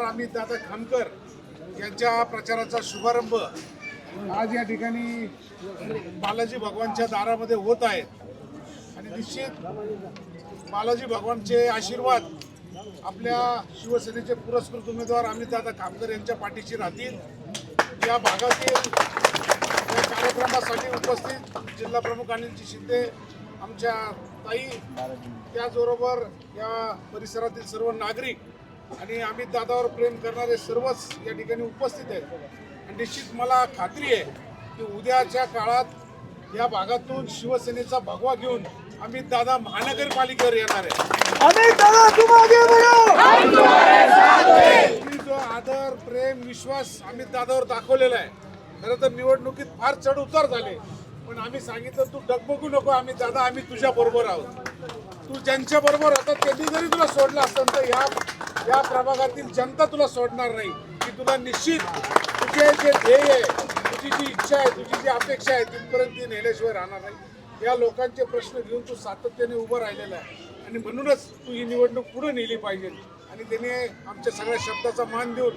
अमित दादा खामकर यांच्या प्रचाराचा शुभारंभ आज या ठिकाणी बालाजी भगवानच्या दारामध्ये होत आहे आणि निश्चित बालाजी भगवानचे आशीर्वाद आपल्या शिवसेनेचे पुरस्कृत उमेदवार अमितदादा खामकर यांच्या पाठीशी राहतील. या भागातील या कार्यक्रमासाठी उपस्थित जिल्हा प्रमुख अनिलजी शिंदे आमच्या ताई त्याचबरोबर या परिसरातील सर्व नागरिक आणि अमित दादावर प्रेम करणारे सर्वच या ठिकाणी उपस्थित आहेत. आणि निश्चित मला खात्री आहे की उद्याच्या काळात या भागातून शिवसेनेचा भगवा घेऊन अमित दादा महानगरपालिकेवर येणार आहे. जो आदर प्रेम विश्वास अमित दादावर दाखवलेला आहे. खरं तर निवडणुकीत फार चढ उतार झाले. पण आम्ही सांगितलं तू डगबगू नको अमित दादा आम्ही तुझ्या बरोबर आहोत. तू ज्यांच्या बरोबर होता त्यांनी जरी तुला सोडलं असतं तर या या प्रभागातील जनता तुला सोडणार नाही. की तुला निश्चित तुझे जे ध्येय आहे तुझी जी इच्छा आहे तुझी जी अपेक्षा आहे तिथपर्यंत ती नेल्याशिवाय राहणार नाही. या लोकांचे प्रश्न घेऊन तू सातत्याने उभं राहिलेला आहे. आणि म्हणूनच तू ही निवडणूक पुढे नेली पाहिजे. आणि त्याने आमच्या सगळ्या शब्दाचा मान देऊन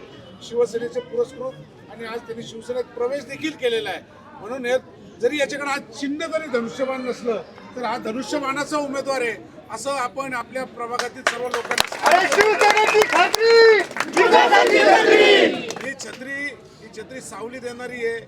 शिवसेनेचे पुरस्कृत आणि आज त्यांनी शिवसेनेत प्रवेश देखील केलेला आहे. म्हणून हे जरी याच्याकडे आज चिन्ह जरी धनुष्यबाण नसलं तर हा धनुष्यबाणाचा उमेदवार आहे असं आपण आपल्या प्रभागातील सर्व लोकांनी अरे शिवसेनेची खात्री ही छत्री ही छत्री सावली देणारी आहे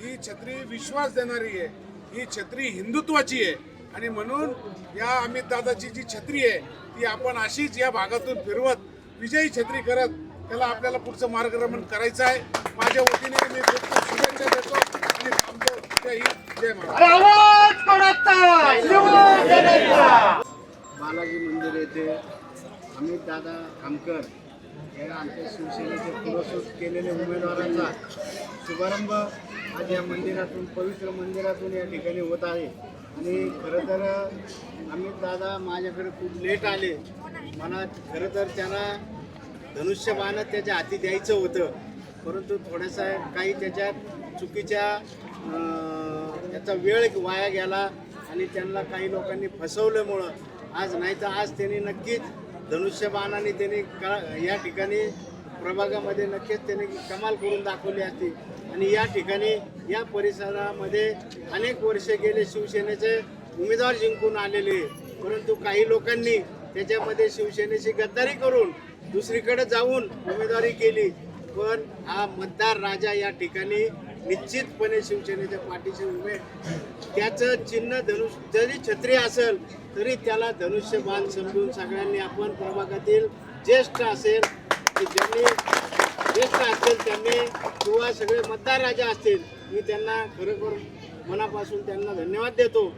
ही छत्री विश्वास देणारी आहे ही छत्री हिंदुत्वाची आहे. आणि म्हणून या अमित दादाची जी छत्री आहे ती आपण अशीच या भागातून फिरवत विजयी छत्री करत त्याला आपल्याला पुढचं मार्गक्रमण करायचं आहे. माझ्या वतीने मी खूप खूप शुभेच्छा देतो आणि थांबतो. जय हिंद जय महाराष्ट्र. अरे आवाज कोणाचा? शिवसेनेचा बालाजी मंदिर येथे अमित दादा खामकर हे आमच्या शिवसेनेचे पुरस्कृत केलेले उमेदवारांचा शुभारंभ आज या मंदिरातून पवित्र मंदिरातून या ठिकाणी होत आहे. आणि खरं तर अमित दादा माझ्याकडे खूप लेट आले. मला खरं तर त्यांना धनुष्यबाण त्याच्या हाती द्यायचं होतं. परंतु थोडासा काही त्याच्यात चुकीच्या त्याचा वेळ वाया गेला आणि त्यांना काही लोकांनी फसवल्यामुळं आज नाही तर आज त्यांनी नक्कीच धनुष्यबाणाने त्याने का या ठिकाणी प्रभागामध्ये नक्कीच त्याने कमाल करून दाखवली असती. आणि या ठिकाणी या परिसरामध्ये अनेक वर्ष गेले शिवसेनेचे उमेदवार जिंकून आलेले. परंतु काही लोकांनी त्याच्यामध्ये शिवसेनेची गद्दारी करून दुसरीकडे जाऊन उमेदवारी केली. पण हा मतदार राजा या ठिकाणी निश्चितपणे शिवसेनेच्या पाठीशी उभे त्याचं चिन्ह धनुष जरी छत्री असेल तरी त्याला धनुष्यबाण समजून सगळ्यांनी आपण प्रभागातील ज्येष्ठ असेल की ज्यांनी ज्येष्ठ असतील त्यांनी किंवा सगळे मतदार राजा असतील मी त्यांना खरोखर मनापासून त्यांना धन्यवाद देतो.